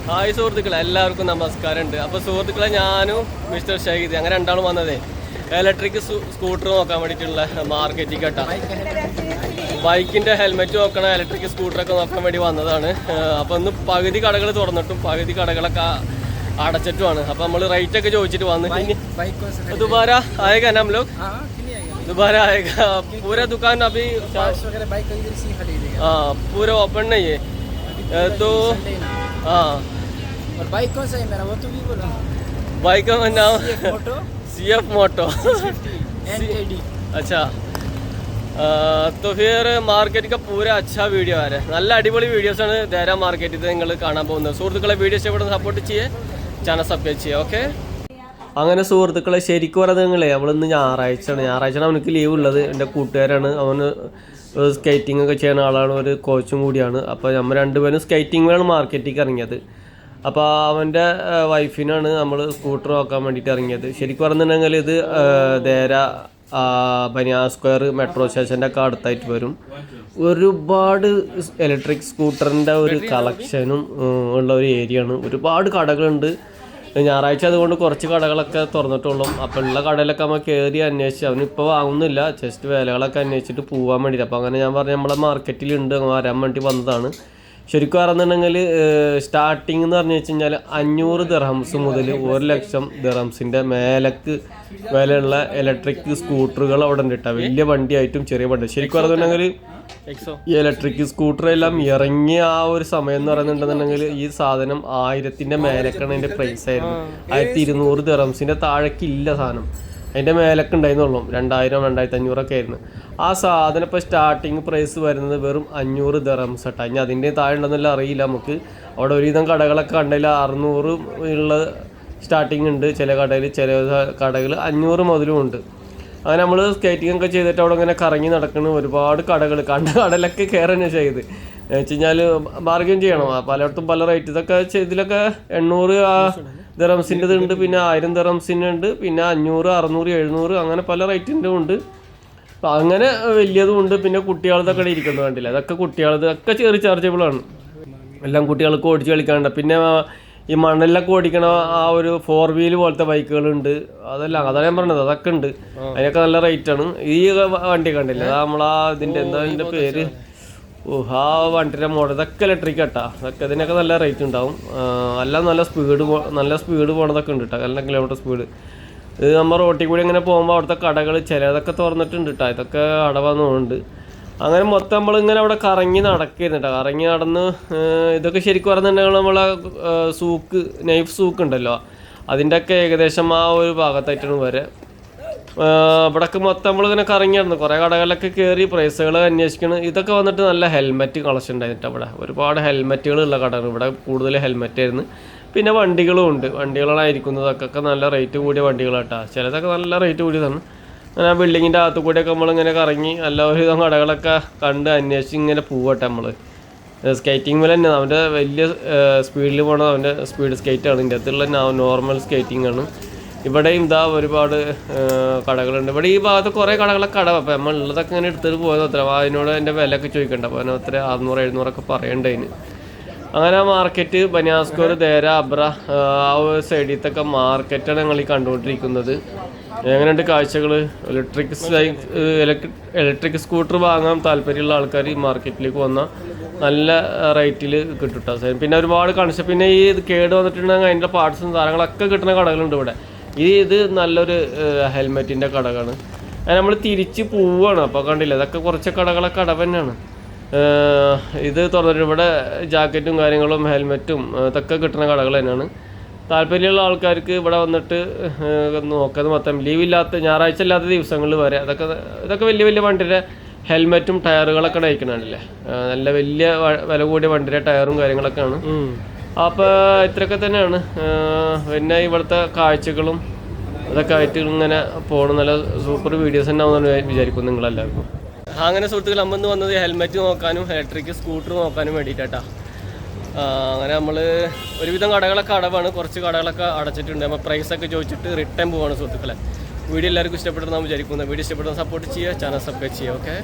Hi സുഹൃത്തുക്കളെ എല്ലാവർക്കും നമസ്കാരം ഉണ്ട് അപ്പോൾ സുഹൃത്തുക്കളെ ഞാനും മിസ്റ്റർ ഷഹീദ് അങ്ങനെ രണ്ടാളും വന്നതേ ഇലക്ട്രിക് സ്കൂട്ടർ നോക്കാൻ വേണ്ടിയിട്ടുള്ള മാർക്കറ്റിൽ കേട്ടാ ബൈക്കിന്റെ ഹെൽമെറ്റ് നോക്കണ ഇലക്ട്രിക് സ്കൂട്ടറൊക്കെ നോക്കാൻ വേണ്ടി വന്നതാണ് അപ്പോൾ ഇന്ന് പകുതി കടകൾ തുറന്നിട്ടും പകുതി കടകളൊക്കെ അടച്ചിട്ടുമാണ് അപ്പോൾ നമ്മൾ റേറ്റ് ഒക്കെ ചോദിച്ചിട്ട് വന്നു ഇനി बाइक कौन सा दोबारा आएगा ना हम लोग हाँ हाँ क्यों नहीं आएगा दोबारा आएगा पूरा दुकान अभी पार्ट्स वगैरह बाइक का इधर से ही खरीदेगा हाँ पूरा ओपन नहीं है अ, तो संडे ना हाँ और बाइक कौन सा है मेरा वो तो भी बोलो बाइक का नाम Moto C F Moto N A D अच्छा ആ, तो फिर മാർക്കറ്റ് का पूरा अच्छा വീഡിയോ ആണ് നല്ല അടിപൊളി വീഡിയോസ് ആണ് ദേര മാർക്കറ്റിൽ നിങ്ങൾ കാണാൻ പോകുന്നത് സുഹൃത്തുക്കളെ വീഡിയോ ഇഷ്ടപ്പെടുന്ന സപ്പോർട്ട് ചെയ്യേ ചാനൽ സബ്സ്ക്രൈബ് ചെയ്യുക ഓക്കെ അങ്ങനെ സുഹൃത്തുക്കളെ ശരിക്കും പറയുന്നത് നിങ്ങളെ നമ്മളിന്ന് ഞായറാഴ്ചയാണ്. ഞായറാഴ്ചയാണ് അവനക്ക് ലീവ് ഉള്ളത്. എന്റെ കൂട്ടുകാരാണ്. അവന് സ്കേറ്റിംഗ് ഒക്കെ ചെയ്യുന്ന ആളാണ്. ഒരു കോച്ചും കൂടിയാണ്. അപ്പോൾ നമ്മൾ രണ്ടുപേരും സ്കേറ്റിങ്ങിലാണ് മാർക്കറ്റിലേക്ക് ഇറങ്ങിയത്. അപ്പോൾ അവന്റെ വൈഫിനാണ് നമ്മൾ സ്കൂട്ടർ നോക്കാൻ വേണ്ടിയിട്ട് ഇറങ്ങിയത്. ശരിക്കും പറഞ്ഞിട്ടുണ്ടെങ്കിൽ ഇത് ദേര ബനിയാ സ്ക്വയർ മെട്രോ സ്റ്റേഷന്റെ ഒക്കെ അടുത്തായിട്ട് വരും. ഒരുപാട് ഇലക്ട്രിക് സ്കൂട്ടറിന്റെ ഒരു കളക്ഷനും ഉള്ള ഒരു ഏരിയയാണ് ഒരുപാട് കടകളുണ്ട്. ഞായറാഴ്ച അതുകൊണ്ട് കുറച്ച് കടകളൊക്കെ തുറന്നിട്ടുള്ളൂ. അപ്പോൾ ഉള്ള കടയിലൊക്കെ നമ്മൾ കയറി അന്വേഷിച്ച് അവനിപ്പോൾ വാങ്ങുന്നില്ല. ജസ്റ്റ് വിലകളൊക്കെ അന്വേഷിച്ചിട്ട് പോകാൻ വേണ്ടിയിട്ട് അപ്പോൾ അങ്ങനെ ഞാൻ പറഞ്ഞു നമ്മളെ മാർക്കറ്റിലുണ്ട് വരാൻ വേണ്ടി വന്നതാണ്. ശരിക്കും പറഞ്ഞിട്ടുണ്ടെങ്കിൽ സ്റ്റാർട്ടിങ് എന്ന് പറഞ്ഞു വെച്ച് കഴിഞ്ഞാൽ അഞ്ഞൂറ് ദിർഹംസ് മുതൽ ഒരു ലക്ഷം ദിർഹംസിന്റെ മേലക്ക് വിലയുള്ള ഇലക്ട്രിക് സ്കൂട്ടറുകൾ അവിടെ ഉണ്ട് കേട്ടോ വലിയ വണ്ടിയായിട്ടും ചെറിയ വണ്ടി. ശരിക്കും പറഞ്ഞിട്ടുണ്ടെങ്കിൽ ഈ ഇലക്ട്രിക് സ്കൂട്ടർ എല്ലാം ഇറങ്ങിയ ആ ഒരു സമയം എന്ന് പറയുന്നുണ്ടെന്നുണ്ടെങ്കിൽ ഈ സാധനം ആയിരത്തിന്റെ മേലക്കാണ് അതിന്റെ പ്രൈസ് ആയിരുന്നു ആയിരത്തി ഇരുന്നൂറ് ദിറംസിന്റെ താഴേക്കില്ല സാധനം. അതിന്റെ മേലൊക്കെ ഉണ്ടായിരുന്നുള്ളൂ. രണ്ടായിരം രണ്ടായിരത്തി അഞ്ഞൂറൊക്കെ ആയിരുന്നു. ആ സാധനം ഇപ്പോൾ സ്റ്റാർട്ടിങ് പ്രൈസ് വരുന്നത് വെറും അഞ്ഞൂറ് ദിറംസ് കേട്ടോ ഇനി അതിന്റെ താഴെ ഉണ്ടെന്നല്ല അറിയില്ല നമുക്ക്. അവിടെ ഒരുവിധം കടകളൊക്കെ കണ്ടതിൽ അറുന്നൂറ് ഉള്ള സ്റ്റാർട്ടിങ് ഉണ്ട്. ചില കടയിൽ ചില കടകൾ അഞ്ഞൂറ് മുതലും ഉണ്ട്. അങ്ങനെ നമ്മൾ സ്കേറ്റിംഗ് ഒക്കെ ചെയ്തിട്ട് അവിടെ ഇങ്ങനെ കറങ്ങി നടക്കുന്ന ഒരുപാട് കടകൾ കണ്ട കടലൊക്കെ കയറുകയാണ് ചെയ്ത് വെച്ച് കഴിഞ്ഞാൽ ബാർഗൻ ചെയ്യണം. ആ പലയിടത്തും പല റേറ്റ് ഇതൊക്കെ ഇതിലൊക്കെ എണ്ണൂറ് ദറംസിന്റെ ഉണ്ട്. പിന്നെ ആയിരം ദറംസിന്റെ ഉണ്ട്. പിന്നെ അഞ്ഞൂറ് അറുന്നൂറ് എഴുന്നൂറ് അങ്ങനെ പല റേറ്റിന്റെ ഉണ്ട്. അപ്പം അങ്ങനെ വലിയതും ഉണ്ട്. പിന്നെ കുട്ടികളതൊക്കെ ഇരിക്കുന്നത് കണ്ടില്ല? അതൊക്കെ കുട്ടികളത് ഒക്കെ ചാർജബിൾ ആണ്. എല്ലാം കുട്ടികൾക്ക് ഓടിച്ച് കളിക്കാനുണ്ട്. പിന്നെ ഈ മണ്ണിലൊക്കെ ഓടിക്കണ ആ ഒരു ഫോർ വീൽ പോലത്തെ ബൈക്കുകളുണ്ട് അതെല്ലാം അതാണ് ഞാൻ പറഞ്ഞത്. അതൊക്കെ ഉണ്ട്. അതിനൊക്കെ നല്ല റേറ്റ് ആണ്. ഈ വണ്ടി കണ്ടില്ല? നമ്മളാ ഇതിന്റെ എന്താ അതിന്റെ പേര്? ഓ ആ വണ്ടിയുടെ മോഡൽ ഇതൊക്കെ ഇലക്ട്രിക് കേട്ടാ അതൊക്കെ ഇതിനൊക്കെ നല്ല റേറ്റ് ഉണ്ടാവും. അല്ല എല്ലാം നല്ല സ്പീഡ് നല്ല സ്പീഡ് പോണതൊക്കെ ഉണ്ട് കേട്ടോ നല്ല കിലോമീറ്റർ സ്പീഡ് ഇത് നമ്മൾ റോട്ടിൽ കൂടി ഇങ്ങനെ പോകുമ്പോൾ അവിടുത്തെ കടകൾ ചിലതൊക്കെ തുറന്നിട്ടുണ്ട് കേട്ടോ ഇതൊക്കെ അടവന്നുണ്ട് അങ്ങനെ മൊത്തം നമ്മൾ ഇങ്ങനെ അവിടെ കറങ്ങി നടക്കുന്നു കേട്ടോ കറങ്ങി നടന്ന് ഇതൊക്കെ ശരിക്കും പറഞ്ഞിട്ടുണ്ടെങ്കിൽ നമ്മളെ സൂക്ക് നൈഫ് സൂക്ക് ഉണ്ടല്ലോ. അതിന്റെയൊക്കെ ഏകദേശം ആ ഒരു ഭാഗത്തായിട്ടാണ് വരെ. ഇവിടൊക്കെ മൊത്തം നമ്മളിങ്ങനെ ഇതിനെ കറങ്ങിയായിരുന്നു. കുറേ കടകളിലൊക്കെ കയറി പ്രൈസുകൾ അന്വേഷിക്കണം. ഇതൊക്കെ വന്നിട്ട് നല്ല ഹെൽമെറ്റ് കളക്ഷൻ ഉണ്ടായിരുന്നു അവിടെ. ഒരുപാട് ഹെൽമെറ്റുകൾ ഉള്ള കടകൾ. ഇവിടെ കൂടുതൽ ഹെൽമെറ്റ് ആയിരുന്നു. പിന്നെ വണ്ടികളും ഉണ്ട്. വണ്ടികളായിരിക്കുന്നതൊക്കെ നല്ല റേറ്റ് കൂടിയ വണ്ടികളാട്ടാ. ചിലതൊക്കെ നല്ല റേറ്റ് കൂടിയതാണ്. അങ്ങനെ ആ ബിൽഡിങ്ങിന്റെ അകത്ത് കൂടിയൊക്കെ നമ്മളിങ്ങനെ കറങ്ങി നല്ല ഒരുവിധം കടകളൊക്കെ കണ്ട് അന്വേഷിച്ച് ഇങ്ങനെ പോവട്ടെ നമ്മൾ സ്കേറ്റിംഗ് പോലെ തന്നെ അവന്റെ വലിയ സ്പീഡിൽ പോണത്. അവന്റെ സ്പീഡ് സ്കേറ്റാണ് ഇതിന്റെ അകത്തുള്ള നോർമൽ സ്കേറ്റിംഗ് ആണ്. ഇവിടെയും ഇതാ ഒരുപാട് കടകളുണ്ട്. ഇവിടെ ഈ ഭാഗത്ത് കുറേ കടകളൊക്കെ കട അപ്പം നമ്മൾ ഉള്ളതൊക്കെ ഇങ്ങനെ എടുത്തിട്ട് പോയത് അത്ര അതിനോട് അതിന്റെ വിലയൊക്കെ ചോദിക്കണ്ട. അപ്പോൾ അതിന് അത്ര അറുന്നൂറ് എഴുന്നൂറൊക്കെ പറയണ്ടതിന് അങ്ങനെ ആ മാർക്കറ്റ് ബനിയാസ്കോർ ദേര അബ്ര ആ, ഒരു സൈഡിലത്തൊക്കെ മാർക്കറ്റാണ് ഞങ്ങൾ ഈ കണ്ടുകൊണ്ടിരിക്കുന്നത്. എങ്ങനെയുണ്ട് കാഴ്ചകൾ ഇലക്ട്രിക് ഇലക്ട്രിക് ഇലക്ട്രിക് സ്കൂട്ടർ വാങ്ങാൻ താല്പര്യമുള്ള ആൾക്കാർ ഈ മാർക്കറ്റിലേക്ക് വന്നാൽ നല്ല റേറ്റിൽ കിട്ടും ട്ടോ. പിന്നെ ഒരുപാട് കൺസെപ്റ്റ് പിന്നെ ഈ കേട് വന്നിട്ടുണ്ടെങ്കിൽ അതിന്റെ പാർട്സും സാധനങ്ങളൊക്കെ കിട്ടുന്ന കടകളുണ്ട് ഇവിടെ. ഈ ഇത് നല്ലൊരു ഹെൽമെറ്റിന്റെ കടകളാണ് നമ്മൾ തിരിച്ച് പോവുകയാണ് അപ്പോൾ കണ്ടില്ല ഇതൊക്കെ കുറച്ച് കടകളൊക്കെ കട തന്നെയാണ്. ഇത് തുറന്നിട്ട് ഇവിടെ ജാക്കറ്റും കാര്യങ്ങളും ഹെൽമെറ്റും ഇതൊക്കെ കിട്ടുന്ന കടകൾ തന്നെയാണ്. താല്പര്യമുള്ള ആൾക്കാർക്ക് ഇവിടെ വന്നിട്ട് നോക്കുന്നത് മൊത്തം ലീവില്ലാത്ത ഞായറാഴ്ച ഇല്ലാത്ത ദിവസങ്ങളിൽ വരെ അതൊക്കെ ഇതൊക്കെ വലിയ വലിയ വണ്ടിയുടെ ഹെൽമെറ്റും ടയറുകളൊക്കെ നയിക്കണല്ലേ നല്ല വലിയ വില കൂടിയ വണ്ടിയുടെ ടയറും കാര്യങ്ങളൊക്കെയാണ്. അപ്പോൾ ഇത്രയൊക്കെ തന്നെയാണ്. പിന്നെ ഇവിടുത്തെ കാഴ്ചകളും അതൊക്കെ ആയിട്ട് ഇങ്ങനെ പോകണം നല്ല സൂപ്പർ വീഡിയോസ് തന്നെ ആവുമെന്ന് വിചാരിക്കും നിങ്ങളെല്ലാവർക്കും. അങ്ങനെ സുഹൃത്തുക്കൾ അമ്മന്ന് വന്നത് ഹെൽമെറ്റ് നോക്കാനും ഇലക്ട്രിക് സ്കൂട്ടർ നോക്കാനും വേണ്ടിയിട്ടാ അങ്ങനെ നമ്മൾ ഒരുവിധം കടകളൊക്കെ അടവാണ്. കുറച്ച് കടകളൊക്കെ അടച്ചിട്ടുണ്ട്. അപ്പോൾ പ്രൈസൊക്കെ ചോദിച്ചിട്ട് റിട്ടേൺ പോവാണ് സുഹൃത്തുക്കളെ. വീഡിയോ എല്ലാവർക്കും ഇഷ്ടപ്പെടുന്ന വിചാരിക്കുന്നത്. വീഡിയോ ഇഷ്ടപ്പെടുന്ന സപ്പോർട്ട് ചെയ്യുക ചാനൽ സബ്സ്ക്രൈബ് ചെയ്യുക ഓക്കെ